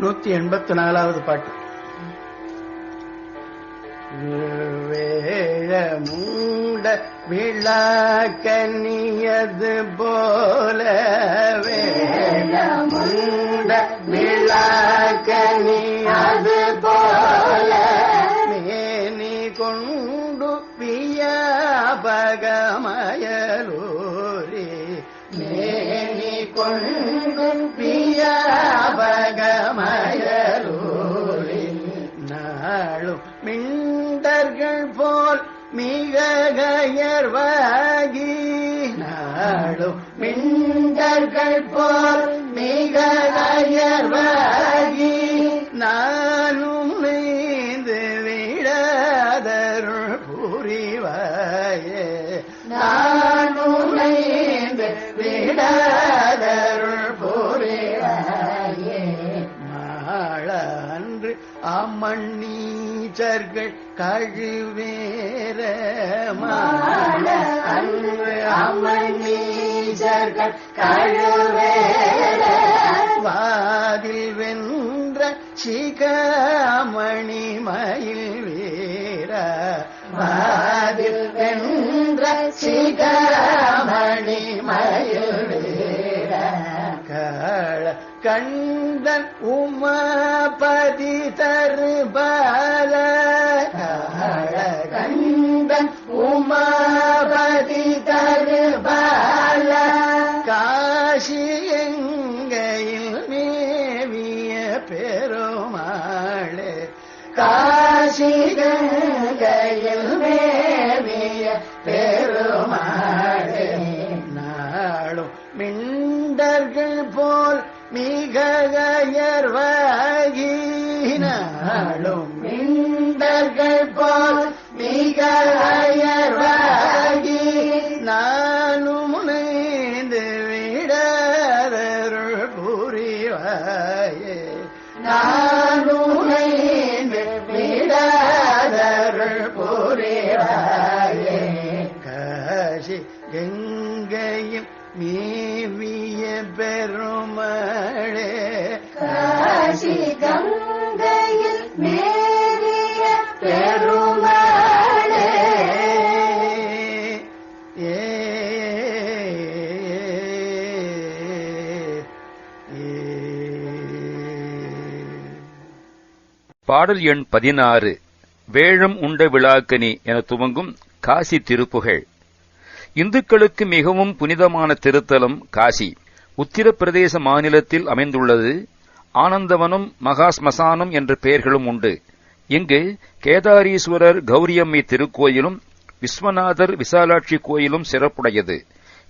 நூத்தி எண்பத்தி நாலாவது பாட்டு. வேழ மூட விழாக்கனியது போலவே பியாபகமயலூரி மேனி கொண்டு பியாபகமயலூரி நாளும் மிண்டர்கள் போல் மிக கயர்வாகி. நாளும் மிண்டர்கள் போல் மிக கயர்வாகி. நானும் அம்மண்ணீச்சர்கள் கழுவேற அம்மண்ணீச்சர்கள் கழுவேற வாதில் வென்ற சிகாமணி மயில் வீர. வாதில் வென்ற சிகாமணி மயில் காள கண்டன் உமாபதி நாளும் மிண்டர்கள் போல் மிக அயர்வாகி நானும் முனைந்து விடருள் புரிவாயே. நானும் முனைந்து விடருள் புரிவாயே. காசி கங்கையும் மேவிய பெருமழே காசி கங்கை பாடல் எண் பதினாறு வேழம் உண்ட விழாக்கனி என துவங்கும் காசி திருப்புகழ். இந்துக்களுக்கு மிகவும் புனிதமான திருத்தலம் காசி. உத்தரப்பிரதேச மாநிலத்தில் அமைந்துள்ளது. ஆனந்தவனம் மகா ஸ்மசானம் என்ற பெயர்களும் உண்டு. இங்கு கேதாரீஸ்வரர் கௌரியம்மை திருக்கோயிலும் விஸ்வநாதர் விசாலாட்சி கோயிலும் சிறப்புடையது.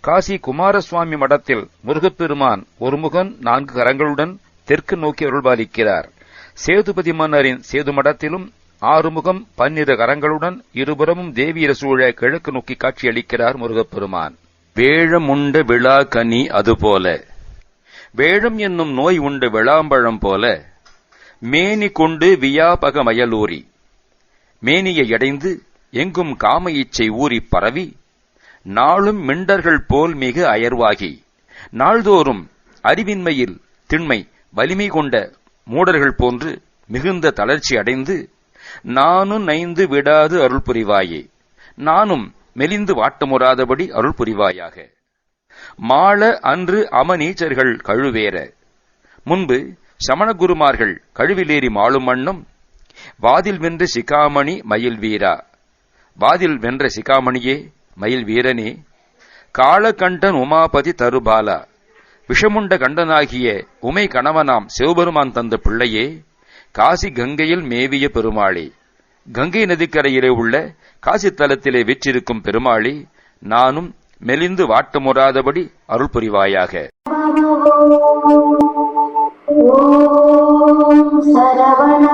காசி குமாரசுவாமி மடத்தில் முருகப்பெருமான் ஒருமுகன் நான்கு கரங்களுடன் தெற்கு நோக்கி அருள்பாலிக்கிறார். சேதுபதி மன்னரின் சேது மடத்திலும் ஆறுமுகம் பன்னிரு கரங்களுடன் இருபுறமும் தேவியர சூழ கிழக்கு நோக்கி காட்சியளிக்கிறார் முருகப்பெருமான். வேழம் உண்ட விழா கனி அதுபோல வேழம் என்னும் நோய் உண்டு விளாம்பழம் போல. மேனி கொண்டு வியாபக மயலூரி. மேனியை அடைந்து எங்கும் காம இச்சை ஊறி பரவி நாளும் மிண்டர்கள் போல் மிக அயர்வாகி நாள்தோறும் அறிவின்மையில் திண்மை வலிமை கொண்ட மூடர்கள் போன்று மிகுந்த தளர்ச்சி அடைந்து நானும் நைந்து விடாது அருள் புரிவாயே. நானும் மெலிந்து வாட்டமுறாதபடி அருள் புரிவாயாக. மாள அன்று அமநீச்சர்கள் கழுவேற. முன்பு சமணகுருமார்கள் கழுவிலேறி மாளும் மண்ணும் வாதில் வென்ற சிகாமணி மயில் வீரா. வாதில் வென்ற சிகாமணியே மயில் வீரனே காளகண்டன் உமாபதி தருபாலா. விஷமுண்ட கண்டனாகிய உமை கணவனாம் சிவபெருமான் தந்த பிள்ளையே காசி கங்கையில் மேவிய பெருமாளே. கங்கை நதிக்கரையிலே உள்ள காசி தலத்திலே வீற்றிருக்கும் பெருமாளே நானும் மெலிந்து வாட்டமுறாதபடி அருள் புரிவாயாக. சரவண